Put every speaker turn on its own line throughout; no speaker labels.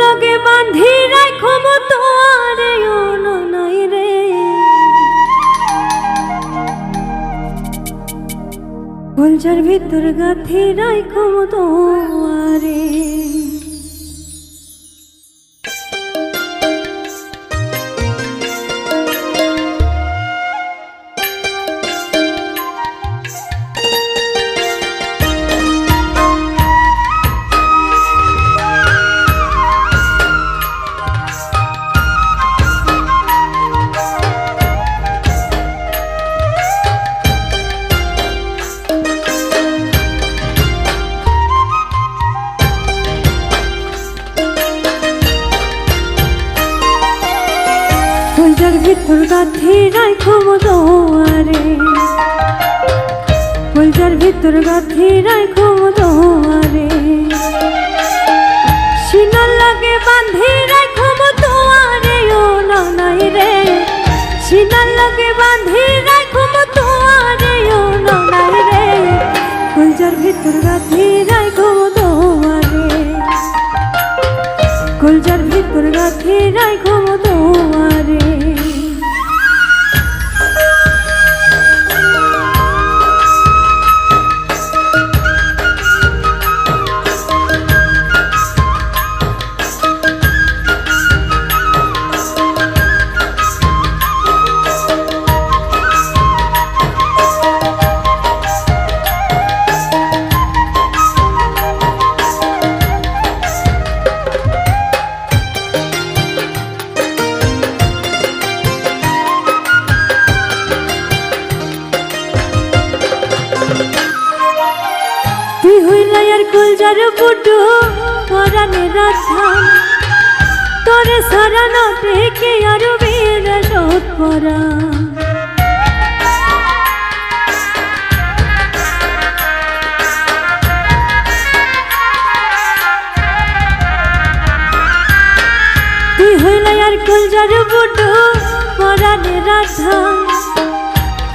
লাগে বান্ধি রাখো মতোয়ারে ও ননাই রে। ভিতর গাথি রাখো মতোয়ারে কলজার ভিতর গাথি রাখো মতোয়ারে কলজার ভিতর গাথি রাখো মতোয়ারে সিনার লাগে বান্ধি রাখো মতোয়ারে ও ননাই রে। সিনার লাগে বান্ধি রাখো মতোয়ারে ও ননাই রে। কলজার ভিতর গাথি রাখো মতোয়ারে কলজার ভিতর গাথি রাখো মতোয়ারে কুলজার বুটু পরানে রাধা তোরে সারা কে আর বীর শোধ করা তুই হইলা আর কুলজার বুটু পরানে রাধা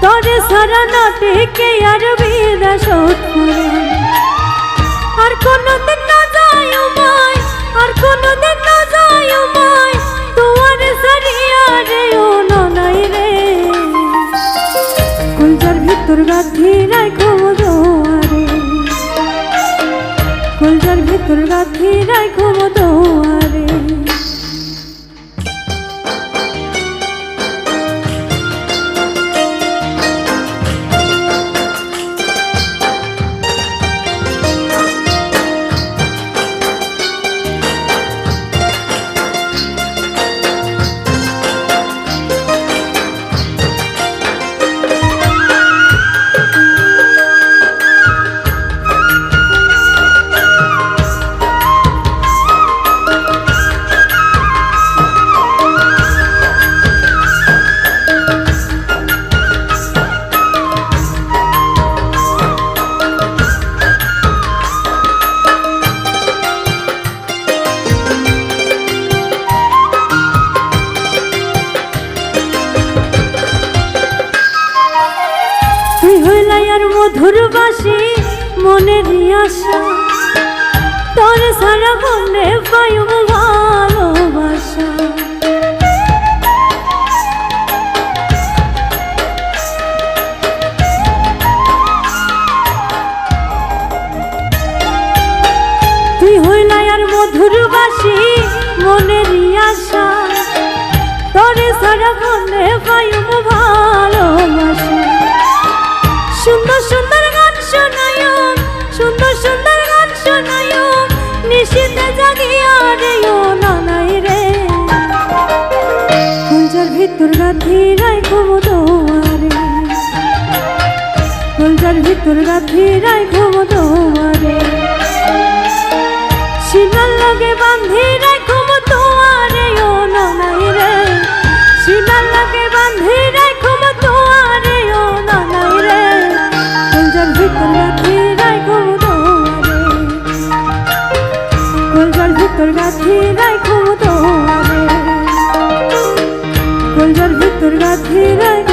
তোরে সারা নটে কে আর বীর শোধ করা কুলজার ভিতর গাঁথি রাখো দোয়ারে। কলজার ভিতর গাঁথি রাখো দোয়ারে। আর মধুর বাসি মনের আশা তোর সারা মনে পাইব ভালোবাসা। তুই হইলাই আর মধুর মনের আশা কুলজার ভিতর গাথি রায় ঘুমদোয়ারে। কুলজার ভিতর গাথি রায় দোয়ারে ভিতর গাথি